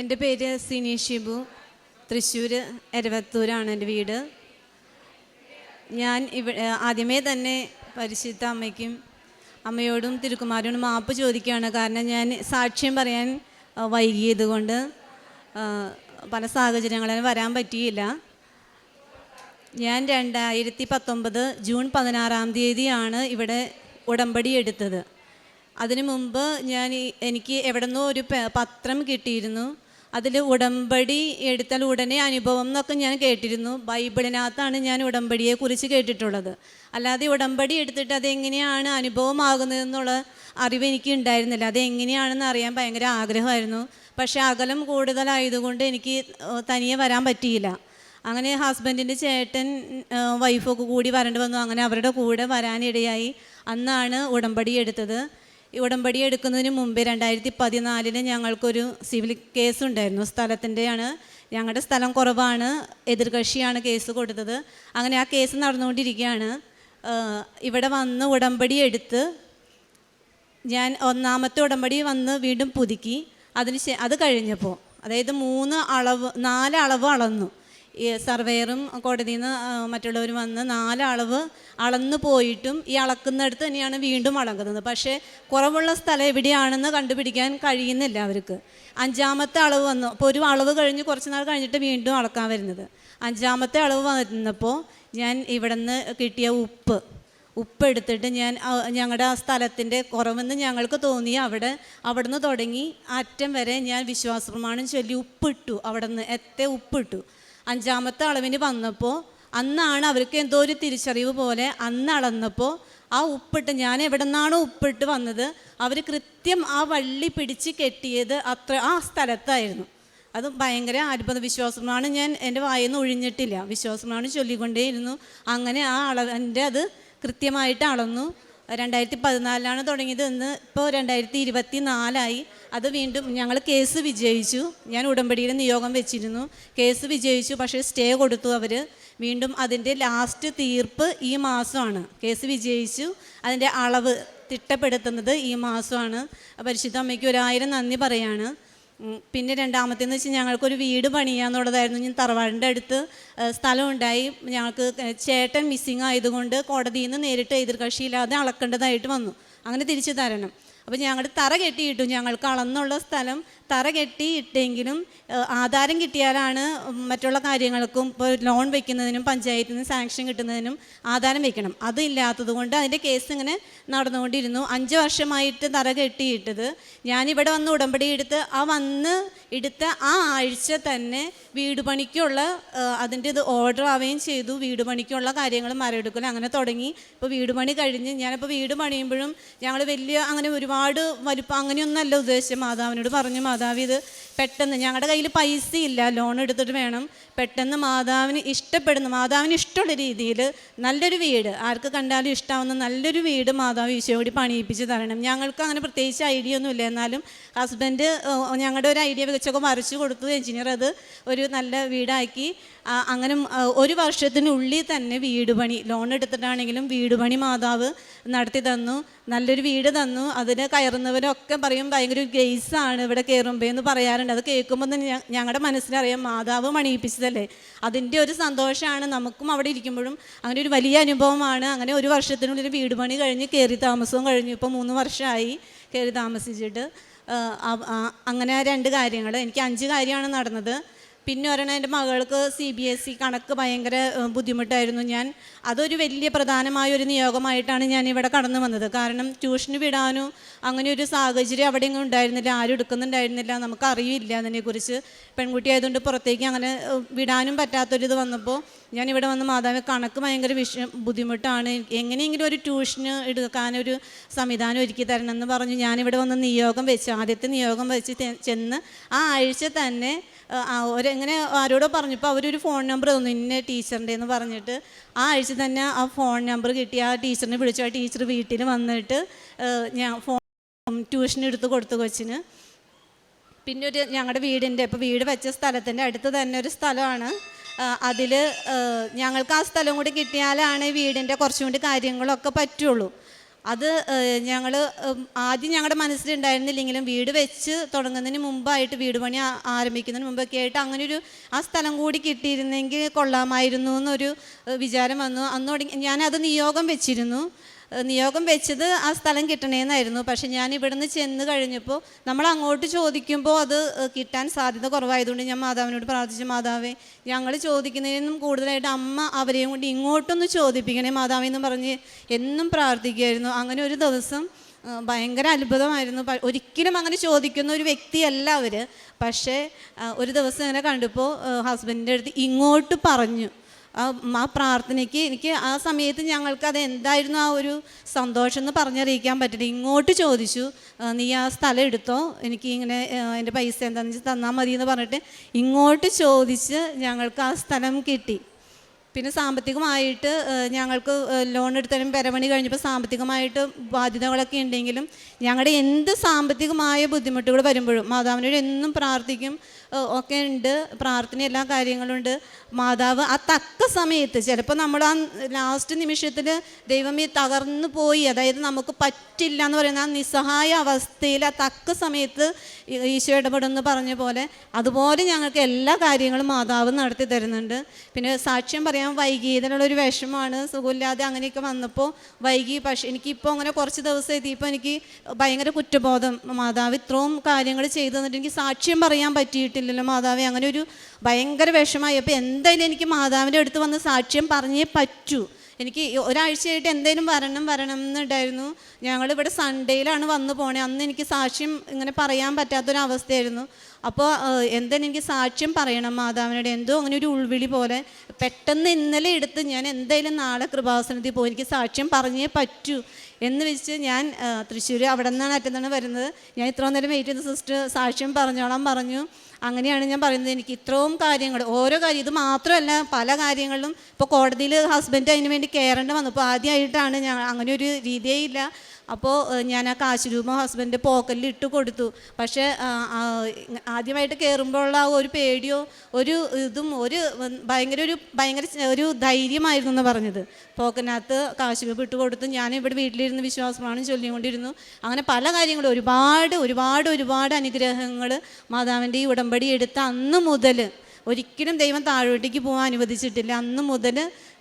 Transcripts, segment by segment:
എന്റെ പേര് സിനി ഷിബു. തൃശ്ശൂർ എരവത്തൂരാണ് എന്റെ വീട്. ഞാൻ ഇവ ആദ്യമേ തന്നെ പരിശുദ്ധ അമ്മയ്ക്കും അമ്മയോടും തിരുക്കുമാരോടും മാപ്പ് ചോദിക്കുകയാണ്. കാരണം ഞാൻ സാക്ഷ്യം പറയാൻ വൈകിയത് കൊണ്ട് പല സാഹചര്യങ്ങളും വരാൻ പറ്റിയില്ല. ഞാൻ രണ്ടായിരത്തി പത്തൊമ്പത് ജൂൺ പതിനാറാം തീയതിയാണ് ഇവിടെ ഉടമ്പടി എടുത്തത്. അതിനു മുമ്പ് ഞാൻ എനിക്ക് എവിടെ നിന്നോ ഒരു പത്രം കിട്ടിയിരുന്നു. അതിൽ ഉടമ്പടി എടുത്താൽ ഉടനെ അനുഭവം എന്നൊക്കെ ഞാൻ കേട്ടിരുന്നു. ബൈബിളിനകത്താണ് ഞാൻ ഉടമ്പടിയെ കുറിച്ച് കേട്ടിട്ടുള്ളത്. അല്ലാതെ ഉടമ്പടി എടുത്തിട്ട് അതെങ്ങനെയാണ് അനുഭവമാകുന്നതെന്നുള്ള അറിവ് എനിക്ക് ഉണ്ടായിരുന്നില്ല. അതെങ്ങനെയാണെന്ന് അറിയാൻ ഭയങ്കര ആഗ്രഹമായിരുന്നു. പക്ഷേ അകലം കൂടുതലായതുകൊണ്ട് എനിക്ക് തനിയെ വരാൻ പറ്റിയില്ല. അങ്ങനെ ഹസ്ബൻഡിന്റെ ചേട്ടൻ വൈഫൊക്കെ കൂടി വരേണ്ടി വന്നു. അങ്ങനെ അവരുടെ കൂടെ വരാനിടയായി അന്നാണ് ഉടമ്പടി എടുത്തത്. ഉടമ്പടി എടുക്കുന്നതിന് മുമ്പേ രണ്ടായിരത്തി പതിനാലിന് ഞങ്ങൾക്കൊരു സിവിൽ കേസ് ഉണ്ടായിരുന്നു സ്ഥലത്തിന്റെയാണ്. ഞങ്ങളുടെ സ്ഥലം കുറവാണ്. എതിർകക്ഷിയാണ് കേസ് കൊടുത്തത്. അങ്ങനെ ആ കേസ് നടന്നുകൊണ്ടിരിക്കുകയാണ്. ഇവിടെ വന്ന് ഉടമ്പടി എടുത്ത് ഞാൻ ഒന്നാമത്തെ ഉടമ്പടി വന്ന് വീണ്ടും പുതുക്കി. അതിന് അത് കഴിഞ്ഞപ്പോൾ അതായത് മൂന്ന് അളവ് നാല് അളവ് അളന്നു. ഈ സർവേയറും കോടതിയിൽ നിന്ന് മറ്റുള്ളവർ വന്ന് നാലളവ് അളന്ന് പോയിട്ടും ഈ അളക്കുന്നിടത്ത് തന്നെയാണ് വീണ്ടും അളക്കുന്നത്. പക്ഷേ കുറവുള്ള സ്ഥലം എവിടെയാണെന്ന് കണ്ടുപിടിക്കാൻ കഴിയുന്നില്ല അവർക്ക്. അഞ്ചാമത്തെ അളവ് വന്നു. അപ്പോൾ ഒരു അളവ് കഴിഞ്ഞ് കുറച്ച് നാൾ കഴിഞ്ഞിട്ട് വീണ്ടും അളക്കാൻ വരുന്നത്. അഞ്ചാമത്തെ അളവ് വന്നപ്പോൾ ഞാൻ ഇവിടെ നിന്ന് കിട്ടിയ ഉപ്പ് ഉപ്പ് എടുത്തിട്ട് ഞാൻ ഞങ്ങളുടെ ആ സ്ഥലത്തിന്റെ കുറവെന്ന് ഞങ്ങൾക്ക് തോന്നി. അവിടെ അവിടെ നിന്ന് തുടങ്ങി അറ്റം വരെ ഞാൻ വിശ്വാസപ്രമാണം ചൊല്ലി ഉപ്പിട്ടു. അവിടെ നിന്ന് എത്തെ ഉപ്പിട്ടു. അഞ്ചാമത്തെ അളവിന് വന്നപ്പോൾ അന്നാണ് അവർക്ക് എന്തോ ഒരു തിരിച്ചറിവ് പോലെ അന്ന് അളന്നപ്പോൾ ആ ഉപ്പിട്ട് ഞാൻ എവിടെ നിന്നാണോ ഉപ്പിട്ട് വന്നത് അവർ കൃത്യം ആ വള്ളി പിടിച്ച് കെട്ടിയത് അത്ര ആ സ്ഥലത്തായിരുന്നു. അത് ഭയങ്കര അത്ഭുത വിശ്വാസമാണ്. ഞാൻ എന്റെ വായിൽ നിന്ന് ഒഴിഞ്ഞിട്ടില്ല. വിശ്വാസമാണ് ചൊല്ലിക്കൊണ്ടേയിരുന്നു. അങ്ങനെ ആ അളവിന്റെ അത് കൃത്യമായിട്ട് അളന്നു. രണ്ടായിരത്തി പതിനാലിലാണ് തുടങ്ങിയത്. എന്ന് ഇപ്പോൾ രണ്ടായിരത്തി ഇരുപത്തി നാലായി അത് വീണ്ടും ഞങ്ങൾ കേസ് വിജയിച്ചു. ഞാൻ ഉടമ്പടിയിൽ നിയോഗം വെച്ചിരുന്നു. കേസ് വിജയിച്ചു പക്ഷേ സ്റ്റേ കൊടുത്തു അവർ വീണ്ടും അതിന്റെ ലാസ്റ്റ് തീർപ്പ് ഈ മാസമാണ്. കേസ് വിജയിച്ചു. അതിന്റെ അളവ് തിട്ടപ്പെടുത്തുന്നത് ഈ മാസമാണ്. പരിശുദ്ധ അമ്മയ്ക്ക് ഒരായിരം നന്ദി പറയാണ്. പിന്നെ രണ്ടാമത്തേന്ന് വെച്ചാൽ ഞങ്ങൾക്കൊരു വീട് പണിയാന്നുള്ളതായിരുന്നു. ഞാൻ തറവാടിന്റെ അടുത്ത് സ്ഥലമുണ്ടായി. ഞങ്ങൾക്ക് ചേട്ടൻ മിസ്സിങ് ആയതുകൊണ്ട് കോടതിയിൽ നിന്ന് നേരിട്ട് എതിർകക്ഷിയില്ലാതെ അളക്കേണ്ടതായിട്ട് വന്നു. അങ്ങനെ തിരിച്ചു തരണം. അപ്പോൾ ഞങ്ങളുടെ തറ കെട്ടിയിട്ടു ഞങ്ങൾക്ക് അളന്നുള്ള സ്ഥലം തറ കെട്ടിയിട്ടെങ്കിലും ഇട്ടെങ്കിലും ആധാരം കിട്ടിയാലാണ് മറ്റുള്ള കാര്യങ്ങൾക്കും ഇപ്പോൾ ലോൺ വെക്കുന്നതിനും പഞ്ചായത്തിൽ നിന്ന് സാങ്ഷൻ കിട്ടുന്നതിനും ആധാരം വെക്കണം. അതില്ലാത്തത് കൊണ്ട് അതിന്റെ കേസ് ഇങ്ങനെ നടന്നുകൊണ്ടിരുന്നു. അഞ്ച് വർഷമായിട്ട് തറ കെട്ടിയിട്ടത്. ഞാനിവിടെ വന്ന് ഉടമ്പടി എടുത്ത് ആ വന്ന് എടുത്ത ആ ആഴ്ച തന്നെ വീട് പണിക്കുള്ള അതിന്റെ ഇത് ഓർഡർ ആവുകയും ചെയ്തു. വീട് പണിക്കുള്ള കാര്യങ്ങൾ മരമെടുക്കലും അങ്ങനെ തുടങ്ങി. ഇപ്പോൾ വീട് പണി കഴിഞ്ഞ് ഞാനിപ്പോൾ വീട് പണിയുമ്പോഴും ഞങ്ങൾ വലിയ അങ്ങനെ ഒരുപാട് വലിപ്പം അങ്ങനെയൊന്നല്ല ഉദ്ദേശിച്ചത്. മാതാവിനോട് പറഞ്ഞു മാതാവ് ഇത് പെട്ടെന്ന് ഞങ്ങളുടെ കയ്യിൽ പൈസ ഇല്ല ലോൺ എടുത്തിട്ട് വേണം. പെട്ടെന്ന് മാതാവിന് ഇഷ്ടപ്പെടുന്ന മാതാവിന് ഇഷ്ടമുള്ള രീതിയിൽ നല്ലൊരു വീട്. ആർക്ക് കണ്ടാലും ഇഷ്ടമാവുന്ന നല്ലൊരു വീട് മാതാവ് കൂടി പണിയിപ്പിച്ച് തരണം. ഞങ്ങൾക്ക് അങ്ങനെ പ്രത്യേകിച്ച് ഐഡിയ ഒന്നുമില്ല. എന്നാലും ഹസ്ബൻഡ് ഞങ്ങളുടെ ഒരു ഐഡിയ വെച്ചൊക്കെ വരച്ചു കൊടുത്തു. എഞ്ചിനീയർ അത് ഒരു നല്ല വീടാക്കി അങ്ങനെ ഒരു വർഷത്തിനുള്ളിൽ തന്നെ വീട് പണി ലോൺ എടുത്തിട്ടാണെങ്കിലും വീട് പണി മാതാവ് നടത്തി തന്നു നല്ലൊരു വീട് തന്നു അതിന് കയറുന്നവരൊക്കെ പറയും ഭയങ്കര ഒരു ഗ്രേസാണ് ഇവിടെ കയറുമ്പോൾ എന്ന് പറയാറുണ്ട്. അത് കേൾക്കുമ്പോൾ തന്നെ ഞങ്ങളുടെ മനസ്സിലറിയാം മാതാവ് മണിയിപ്പിച്ചതല്ലേ അതിന്റെ ഒരു സന്തോഷമാണ് നമുക്കും അവിടെ ഇരിക്കുമ്പോഴും അങ്ങനെ ഒരു വലിയ അനുഭവമാണ്. അങ്ങനെ ഒരു വർഷത്തിനുള്ളിൽ വീട് പണി കഴിഞ്ഞ് കയറി താമസവും കഴിഞ്ഞു. ഇപ്പോൾ മൂന്ന് വർഷമായി കയറി താമസിച്ചിട്ട്. അങ്ങനെ രണ്ട് കാര്യങ്ങൾ എനിക്ക് അഞ്ച് കാര്യമാണ് നടന്നത്. പിന്നെ ഒരെണ്ണം എന്റെ മകൾക്ക് സി ബി എസ് ഇ കണക്ക് ഭയങ്കര ബുദ്ധിമുട്ടായിരുന്നു ഞാൻ. അതൊരു വലിയ പ്രധാനമായ ഒരു നിയോഗമായിട്ടാണ് ഞാൻ ഇവിടെ കടന്നു വന്നത്. കാരണം ട്യൂഷന് വിടാനോ അങ്ങനെ ഒരു സാഹചര്യം അവിടെ എങ്ങും ഉണ്ടായിരുന്നില്ല. ആരും എടുക്കുന്നുണ്ടായിരുന്നില്ല. നമുക്ക് അറിയില്ല അതിനെക്കുറിച്ച്. പെൺകുട്ടി ആയതുകൊണ്ട് പുറത്തേക്ക് അങ്ങനെ വിടാനും പറ്റാത്തൊരിത് വന്നപ്പോൾ ഞാൻ ഇവിടെ വന്ന് മാതാവ് കണക്ക് ഭയങ്കര വിഷയം ബുദ്ധിമുട്ടാണ്. എങ്ങനെയെങ്കിലും ഒരു ട്യൂഷന് എടുക്കാനൊരു സംവിധാനം ഒരുക്കി തരണം എന്ന് പറഞ്ഞു ഞാനിവിടെ വന്ന് നിയോഗം വെച്ച് ആദ്യത്തെ നിയോഗം വെച്ച് ചെന്ന് ആ ആഴ്ച തന്നെ ഒരെങ്ങനെ ആരോടോ പറഞ്ഞപ്പോൾ അവരൊരു ഫോൺ നമ്പർ തന്നു ഇന്ന ടീച്ചറിന്റെ എന്ന് പറഞ്ഞിട്ട്. ആ ആഴ്ച തന്നെ ആ ഫോൺ നമ്പർ കിട്ടി. ആ ടീച്ചറിനെ വിളിച്ചു. ആ ടീച്ചർ വീട്ടിൽ വന്നിട്ട് ഞാൻ ഫോൺ ട്യൂഷൻ എടുത്ത് കൊടുത്തു കൊച്ചിന്. പിന്നെ ഒരു ഞങ്ങളുടെ വീടിന്റെ ഇപ്പോൾ വീട് വെച്ച സ്ഥലത്തിന്റെ അടുത്ത് തന്നെ ഒരു സ്ഥലമാണ്. അതിൽ ഞങ്ങൾക്ക് ആ സ്ഥലം കൂടി കിട്ടിയാലാണ് വീടിന്റെ കുറച്ചും കൂടി കാര്യങ്ങളൊക്കെ പറ്റുള്ളൂ. അത് ഞങ്ങൾ ആദ്യം ഞങ്ങളുടെ മനസ്സിലുണ്ടായിരുന്നില്ലെങ്കിലും വീട് വെച്ച് തുടങ്ങുന്നതിന് മുമ്പായിട്ട് വീട് പണി ആരംഭിക്കുന്നതിന് മുമ്പൊക്കെ ആയിട്ട് അങ്ങനെ ഒരു ആ സ്ഥലം കൂടി കിട്ടിയിരുന്നെങ്കിൽ കൊള്ളാമായിരുന്നു എന്നൊരു വിചാരം വന്നു. അന്ന് തുടങ്ങി ഞാനത് നിയോഗം വെച്ചിരുന്നു. നിയോഗം വെച്ചത് ആ സ്ഥലം കിട്ടണേന്നായിരുന്നു. പക്ഷെ ഞാൻ ഇവിടുന്ന് ചെന്ന് കഴിഞ്ഞപ്പോൾ നമ്മൾ അങ്ങോട്ട് ചോദിക്കുമ്പോൾ അത് കിട്ടാൻ സാധ്യത കുറവായതുകൊണ്ട് ഞാൻ മാതാവിനോട് പ്രാർത്ഥിച്ചു മാതാവേ ഞങ്ങൾ ചോദിക്കുന്നതിനും കൂടുതലായിട്ട് അമ്മ അവരെയും കൊണ്ട് ഇങ്ങോട്ടൊന്ന് ചോദിപ്പിക്കണേ മാതാവെന്ന് പറഞ്ഞ് എന്നും പ്രാർത്ഥിക്കുമായിരുന്നു അങ്ങനെ ഒരു ദിവസം ഭയങ്കര അത്ഭുതമായിരുന്നു. ഒരിക്കലും അങ്ങനെ ചോദിക്കുന്ന ഒരു വ്യക്തിയല്ല അവർ പക്ഷേ ഒരു ദിവസം ഇങ്ങനെ കണ്ടപ്പോൾ ഹസ്ബൻഡിന്റെ അടുത്ത് ഇങ്ങോട്ട് പറഞ്ഞു. ആ പ്രാർത്ഥനയ്ക്ക് എനിക്ക് ആ സമയത്ത് ഞങ്ങൾക്ക് അത് എന്തായിരുന്നു ആ ഒരു സന്തോഷം എന്ന് പറഞ്ഞറിയിക്കാൻ പറ്റില്ല. ഇങ്ങോട്ട് ചോദിച്ചു നീ ആ സ്ഥലം എടുത്തോ? എനിക്ക് ഇങ്ങനെ എന്റെ പൈസ എന്താണെന്ന് വെച്ചാൽ തന്നാൽ മതി എന്ന് പറഞ്ഞിട്ട് ഇങ്ങോട്ട് ചോദിച്ച് ഞങ്ങൾക്ക് ആ സ്ഥലം കിട്ടി. പിന്നെ സാമ്പത്തികമായിട്ട് ഞങ്ങൾക്ക് ലോൺ എടുത്താലും പെരമണി കഴിഞ്ഞപ്പോൾ സാമ്പത്തികമായിട്ട് ബാധ്യതകളൊക്കെ ഉണ്ടെങ്കിലും ഞങ്ങളുടെ എന്ത് സാമ്പത്തികമായ ബുദ്ധിമുട്ടുകൾ വരുമ്പോഴും മാതാവിനോട് എന്നും പ്രാർത്ഥിക്കും. ഒക്കെ ഉണ്ട് പ്രാർത്ഥന എല്ലാ കാര്യങ്ങളുണ്ട് മാതാവ് ആ തക്ക സമയത്ത് ചിലപ്പോൾ നമ്മൾ ആ ലാസ്റ്റ് നിമിഷത്തിൽ ദൈവമേ തകർന്നു പോയി അതായത് നമുക്ക് പറ്റില്ല എന്ന് പറയുന്ന ആ നിസ്സഹായ അവസ്ഥയിൽ ആ തക്ക സമയത്ത് ഈശോ ഇടപെടുന്നു പറഞ്ഞ പോലെ അതുപോലെ ഞങ്ങൾക്ക് എല്ലാ കാര്യങ്ങളും മാതാവ് നടത്തി തരുന്നുണ്ട്. പിന്നെ സാക്ഷ്യം പറയാൻ വൈകിയതിനുള്ള ഒരു വിഷമമാണ് സുഖമില്ലാതെ അങ്ങനെയൊക്കെ വന്നപ്പോൾ വൈകി പക്ഷേ എനിക്കിപ്പോൾ അങ്ങനെ കുറച്ച് ദിവസം എത്തിയപ്പോൾ എനിക്ക് ഭയങ്കര കുറ്റബോധം. മാതാവ് ഇത്രയും കാര്യങ്ങൾ ചെയ്തു തന്നിട്ട് എനിക്ക് സാക്ഷ്യം പറയാൻ പറ്റിയിട്ടില്ലല്ലോ മാതാവേ. അങ്ങനെ ഒരു ഭയങ്കര വിഷമായി അപ്പോൾ എന്തായാലും എനിക്ക് മാതാവിന്റെ അടുത്ത് വന്ന് സാക്ഷ്യം പറഞ്ഞേ പറ്റൂ. എനിക്ക് ഒരാഴ്ചയായിട്ട് എന്തെങ്കിലും വരണം വരണം എന്നുണ്ടായിരുന്നു ഞങ്ങളിവിടെ സൺഡേയിലാണ് വന്നു പോണേ. അന്ന് എനിക്ക് സാക്ഷ്യം ഇങ്ങനെ പറയാൻ പറ്റാത്തൊരവസ്ഥയായിരുന്നു. അപ്പോൾ എന്തായാലും എനിക്ക് സാക്ഷ്യം പറയണം മാതാവിനോട്. എന്തോ അങ്ങനെ ഒരു ഉൾവിളി പോലെ പെട്ടെന്ന് ഇന്നലെ എടുത്ത് ഞാൻ എന്തായാലും നാളെ കൃപാസനത്തിൽ പോയി എനിക്ക് സാക്ഷ്യം പറഞ്ഞേ പറ്റൂ എന്ന് വെച്ച് ഞാൻ തൃശ്ശൂർ അവിടെ നിന്നാണ് അറ്റന്നാണ് വരുന്നത്. ഞാൻ ഇത്ര നേരം വെയിറ്റ് ചെയ്ത സിസ്റ്റർ സാക്ഷ്യം പറഞ്ഞോളാം പറഞ്ഞു. അങ്ങനെയാണ് ഞാൻ പറയുന്നത്. എനിക്ക് ഇത്രയും കാര്യങ്ങൾ ഓരോ കാര്യം ഇത് മാത്രമല്ല പല കാര്യങ്ങളിലും ഇപ്പോൾ കോടതിയിൽ ഹസ്ബൻഡ് അതിന് വേണ്ടി കയറേണ്ടി വന്നു. അപ്പോൾ ആദ്യമായിട്ടാണ് ഞാൻ അങ്ങനെ ഒരു രീതിയേ ഇല്ല. അപ്പോൾ ഞാൻ ആ കാശ് രൂപ ഹസ്ബൻഡ് പോക്കറ്റിൽ ഇട്ട് കൊടുത്തു. പക്ഷേ ആദ്യമായിട്ട് കയറുമ്പോഴുള്ള ആ ഒരു പേടിയോ ഒരു ഇതും ഒരു ഭയങ്കര ഒരു ഭയങ്കര ഒരു ധൈര്യമായിരുന്നു എന്ന് പറഞ്ഞത്. പോക്കറ്റിനകത്ത് കാശ് രൂപ ഇട്ട് കൊടുത്തു. ഞാൻ ഇവിടെ വീട്ടിലിരുന്ന് വിശ്വാസമാണ് ചൊല്ലിക്കൊണ്ടിരുന്നു. അങ്ങനെ പല കാര്യങ്ങളും ഒരുപാട് ഒരുപാട് ഒരുപാട് അനുഗ്രഹങ്ങൾ മാതാവിന്റെ ഈ ഉടമ്പടി എടുത്ത അന്ന് മുതൽ ഒരിക്കലും ദൈവം താഴോട്ടേക്ക് പോകാൻ അനുവദിച്ചിട്ടില്ല. അന്ന് മുതൽ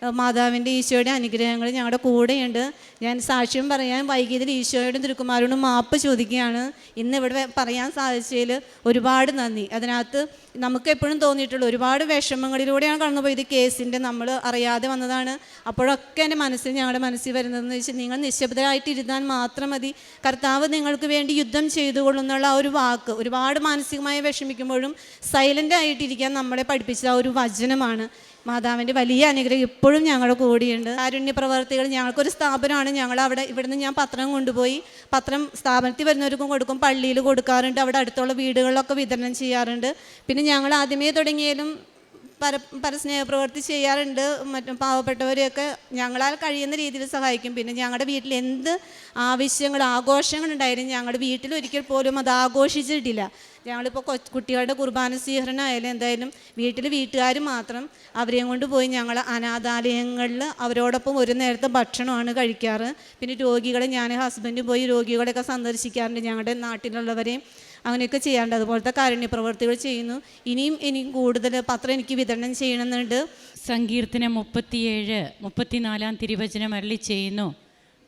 മാതാവിന്റെ ഈശോയുടെ അനുഗ്രഹങ്ങൾ ഞങ്ങളുടെ കൂടെയുണ്ട്. ഞാൻ സാക്ഷ്യം പറയാൻ വൈകിയതിൽ ഈശോയോടും തിരുക്കുമാരോടും മാപ്പ് ചോദിക്കുകയാണ്. ഇന്ന് ഇവിടെ പറയാൻ സാധിച്ചതിൽ ഒരുപാട് നന്ദി. അതിനകത്ത് നമുക്ക് എപ്പോഴും തോന്നിയിട്ടുള്ള ഒരുപാട് വിഷമങ്ങളിലൂടെയാണ് കടന്നുപോയത്. കേസിന്റെ നമ്മൾ അറിയാതെ വന്നതാണ്. അപ്പോഴൊക്കെ എന്റെ മനസ്സിൽ ഞങ്ങളുടെ മനസ്സിൽ വരുന്നതെന്ന് വെച്ചാൽ നിങ്ങൾ നിശബ്ദരായിട്ടിരുന്നാൽ മാത്രം മതി. കർത്താവ് നിങ്ങൾക്ക് വേണ്ടി യുദ്ധം ചെയ്തുകൊള്ളുന്നുള്ള ആ ഒരു വാക്ക് ഒരുപാട് മാനസികമായി വിഷമിക്കുമ്പോഴും സൈലന്റ് ആയിട്ടിരിക്കാൻ നമ്മളെ പഠിപ്പിച്ച ആ ഒരു വചനമാണ്. മാതാവിന്റെ വലിയ അനുഗ്രഹം ഇപ്പോഴും ഞങ്ങളുടെ കൂടിയുണ്ട്. കാരുണ്യ പ്രവർത്തികൾ ഞങ്ങൾക്കൊരു സ്ഥാപനമാണ്. ഞങ്ങൾ അവിടെ ഇവിടുന്ന് ഞാൻ പത്രം കൊണ്ടുപോയി പത്രം സ്ഥാപനത്തിൽ വരുന്നവർക്കും കൊടുക്കും. പള്ളിയിൽ കൊടുക്കാറുണ്ട്. അവിടെ അടുത്തുള്ള വീടുകളിലൊക്കെ വിതരണം ചെയ്യാറുണ്ട്. പിന്നെ ഞങ്ങൾ ആദ്യമേ തുടങ്ങിയാലും പര പരസ്നേഹപ്രവൃത്തി ചെയ്യാറുണ്ട്. മറ്റും പാവപ്പെട്ടവരെയൊക്കെ ഞങ്ങളാൽ കഴിയുന്ന രീതിയിൽ സഹായിക്കും. പിന്നെ ഞങ്ങളുടെ വീട്ടിൽ എന്ത് ആവശ്യങ്ങൾ ആഘോഷങ്ങളുണ്ടായാലും ഞങ്ങളുടെ വീട്ടിൽ ഒരിക്കൽ പോലും അത് ആഘോഷിച്ചിട്ടില്ല. ഞങ്ങളിപ്പോൾ കൊ കുട്ടികളുടെ കുർബാന സ്വീകരണമായാലും എന്തായാലും വീട്ടിൽ വീട്ടുകാർ മാത്രം അവരെയും കൊണ്ട് പോയി ഞങ്ങൾ അനാഥാലയങ്ങളിൽ അവരോടൊപ്പം ഒരു നേരത്തെ ഭക്ഷണമാണ് കഴിക്കാറ്. പിന്നെ രോഗികളെ ഞാൻ ഹസ്ബൻഡും പോയി രോഗികളെയൊക്കെ സന്ദർശിക്കാറുണ്ട് ഞങ്ങളുടെ നാട്ടിലുള്ളവരെയും. അങ്ങനെയൊക്കെ ചെയ്യാറുണ്ട്. അതുപോലത്തെ കാരുണ്യ ചെയ്യുന്നു. ഇനിയും ഇനിയും കൂടുതൽ പത്രം എനിക്ക് വിതരണം ചെയ്യണമെന്നുണ്ട് സങ്കീർത്തനം മുപ്പത്തിയേഴ് മുപ്പത്തിനാലാം തിരുവചനം അരളി ചെയ്യുന്നു.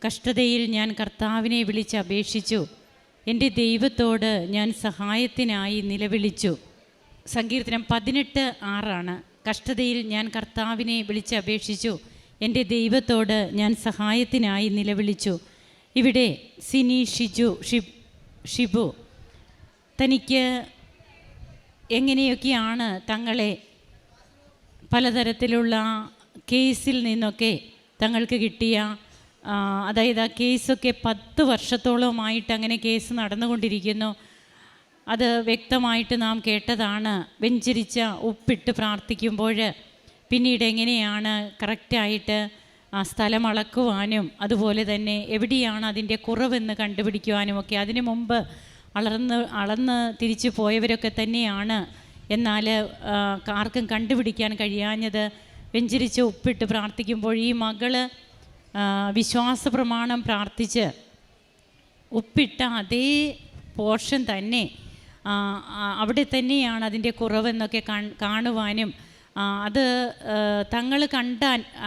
കഷ്ടതയിൽ ഞാൻ കർത്താവിനെ വിളിച്ച് അപേക്ഷിച്ചു. എന്റെ ദൈവത്തോട് ഞാൻ സഹായത്തിനായി നിലവിളിച്ചു. സങ്കീർത്തനം പതിനെട്ട് ആറാണ്. കഷ്ടതയിൽ ഞാൻ കർത്താവിനെ വിളിച്ച് അപേക്ഷിച്ചു. എന്റെ ദൈവത്തോട് ഞാൻ സഹായത്തിനായി നിലവിളിച്ചു. ഇവിടെ സിനി ഷിജു ഷിബ് ഷിബു തനിക്ക് എങ്ങനെയൊക്കെയാണ് തങ്ങളെ പലതരത്തിലുള്ള കേസിൽ നിന്നൊക്കെ തങ്ങൾക്ക് കിട്ടിയ അതായത് ആ കേസൊക്കെ പത്ത് വർഷത്തോളമായിട്ട് അങ്ങനെ കേസ് നടന്നുകൊണ്ടിരിക്കുന്നു. അത് വ്യക്തമായിട്ട് നാം കേട്ടതാണ്. വെഞ്ചരിച്ച ഉപ്പിട്ട് പ്രാർത്ഥിക്കുമ്പോൾ പിന്നീട് എങ്ങനെയാണ് കറക്റ്റായിട്ട് ആ സ്ഥലം അളക്കുവാനും അതുപോലെ തന്നെ എവിടെയാണ് അതിന്റെ കുറവെന്ന് കണ്ടുപിടിക്കുവാനും ഒക്കെ അതിനു മുമ്പ് അളർന്ന് അളന്ന് തിരിച്ചു പോയവരൊക്കെ തന്നെയാണ്. എന്നാൽ ആർക്കും കണ്ടുപിടിക്കാൻ കഴിയാഞ്ഞത് വെഞ്ചരിച്ച് ഉപ്പിട്ട് പ്രാർത്ഥിക്കുമ്പോൾ ഈ മകൾ വിശ്വാസ പ്രമാണം പ്രാർത്ഥിച്ച് ഒപ്പിട്ട അതേ പോർഷൻ തന്നെ അവിടെ തന്നെയാണ് അതിന്റെ കുറവെന്നൊക്കെ കാണുവാനും അത് തങ്ങൾ കണ്ട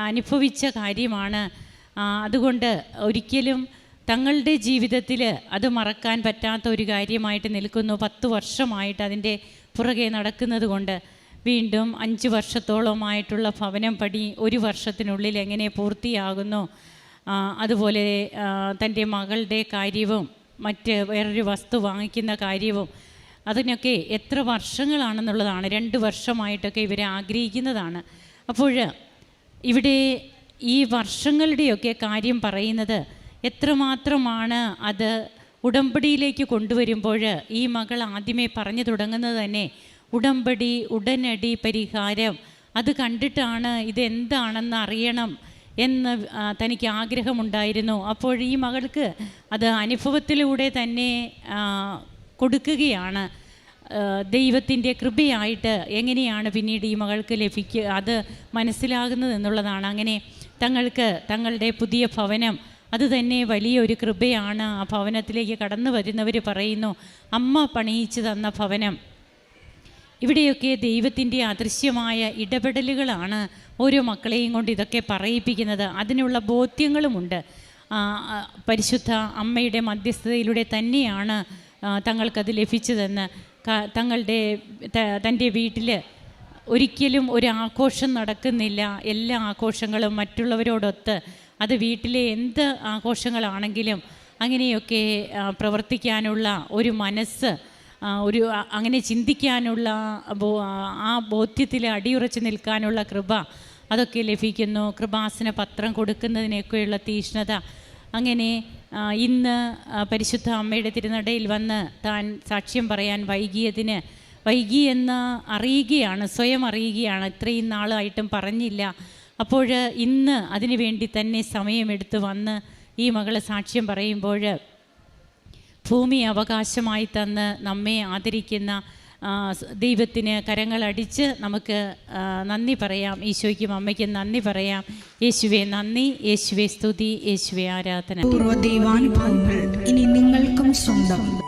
അനുഭവിച്ച കാര്യമാണ്. അതുകൊണ്ട് ഒരിക്കലും തങ്ങളുടെ ജീവിതത്തിൽ അത് മറക്കാൻ പറ്റാത്ത ഒരു കാര്യമായിട്ട് നിൽക്കുന്നു. പത്ത് വർഷമായിട്ട് അതിന്റെ പുറകെ നടക്കുന്നത് കൊണ്ട് വീണ്ടും അഞ്ച് വർഷത്തോളമായിട്ടുള്ള ഭവനം പടി ഒരു വർഷത്തിനുള്ളിൽ എങ്ങനെ പൂർത്തിയാകുന്നു? അതുപോലെ തന്റെ മകളുടെ കാര്യവും മറ്റ് വേറൊരു വസ്തു വാങ്ങിക്കുന്ന കാര്യവും അതിനൊക്കെ എത്ര വർഷങ്ങളാണെന്നുള്ളതാണ്. രണ്ട് വർഷമായിട്ടൊക്കെ ഇവർ ആഗ്രഹിക്കുന്നതാണ്. അപ്പോൾ ഇവിടെ ഈ വർഷങ്ങളുടെയൊക്കെ കാര്യം പറയുന്നത് എത്രമാത്രമാണ് അത് ഉടമ്പടിയിലേക്ക് കൊണ്ടുവരുമ്പോൾ ഈ മകൾ ആദ്യമേ പറഞ്ഞു തുടങ്ങുന്നത് തന്നെ ഉടമ്പടി ഉടനടി പരിഹാരം. അത് കണ്ടിട്ടാണ് ഇതെന്താണെന്ന് അറിയണം എന്ന് തനിക്ക് ആഗ്രഹമുണ്ടായിരുന്നു. അപ്പോൾ ഈ മകൾക്ക് അത് അനുഭവത്തിലൂടെ തന്നെ കൊടുക്കുകയാണ്. ദൈവത്തിന്റെ കൃപയായിട്ട് എങ്ങനെയാണ് പിന്നീട് ഈ മകൾക്ക് ലഭിക്കുക അത് മനസ്സിലാകുന്നത് എന്നുള്ളതാണ്. അങ്ങനെ തങ്ങൾക്ക് തങ്ങളുടെ പുതിയ ഭവനം അത് തന്നെ വലിയൊരു കൃപയാണ് ആ ഭവനത്തിലേക്ക് കടന്നു വരുന്നവർ പറയുന്നു അമ്മ പണിയിച്ചു തന്ന ഭവനം ഇവിടെയൊക്കെ ദൈവത്തിന്റെ അദൃശ്യമായ ഇടപെടലുകളാണ് ഓരോ മക്കളെയും കൊണ്ട് ഇതൊക്കെ പറയിപ്പിക്കുന്നത്. അതിനുള്ള ബോധ്യങ്ങളുമുണ്ട്. പരിശുദ്ധ അമ്മയുടെ മധ്യസ്ഥതയിലൂടെ തന്നെയാണ് തങ്ങൾക്കത് ലഭിച്ചതെന്ന്. തങ്ങളുടെ തന്റെ വീട്ടിൽ ഒരിക്കലും ഒരു ആഘോഷം നടക്കുന്നില്ല. എല്ലാ ആഘോഷങ്ങളും മറ്റുള്ളവരോടൊത്ത് അത് വീട്ടിലെ എന്ത് ആഘോഷങ്ങളാണെങ്കിലും അങ്ങനെയൊക്കെ പ്രവർത്തിക്കാനുള്ള ഒരു മനസ്സ് ഒരു അങ്ങനെ ചിന്തിക്കാനുള്ള ആ ബോധ്യത്തിൽ അടിയുറച്ച് നിൽക്കാനുള്ള കൃപ അതൊക്കെ ലഭിക്കുന്നു. കൃപാസന പത്രം കൊടുക്കുന്നതിനൊക്കെയുള്ള തീഷ്ണത. അങ്ങനെ ഇന്ന് പരിശുദ്ധ അമ്മയുടെ തിരുനടയിൽ വന്ന് താൻ സാക്ഷ്യം പറയാൻ വൈകിയതിന് വൈകി എന്ന് അറിയുകയാണ് സ്വയം അറിയുകയാണ്. ഇത്രയും നാളായിട്ടും പറഞ്ഞില്ല. അപ്പോൾ ഇന്ന് അതിനു വേണ്ടി തന്നെ സമയമെടുത്ത് വന്ന് ഈ മകളെ സാക്ഷ്യം പറയുമ്പോൾ ഭൂമി അവകാശമായി തന്ന് നമ്മെ ആദരിക്കുന്ന ദൈവത്തിന് കരങ്ങളടിച്ച് നമുക്ക് നന്ദി പറയാം. ഈശോയ്ക്കും അമ്മയ്ക്കും നന്ദി പറയാം. യേശുവെ നന്ദി. യേശുവെ സ്തുതി. യേശുവെ ആരാധന. പൂർവ ദൈവാനുഭവങ്ങൾ ഇനി നിങ്ങൾക്കും സ്വന്തം.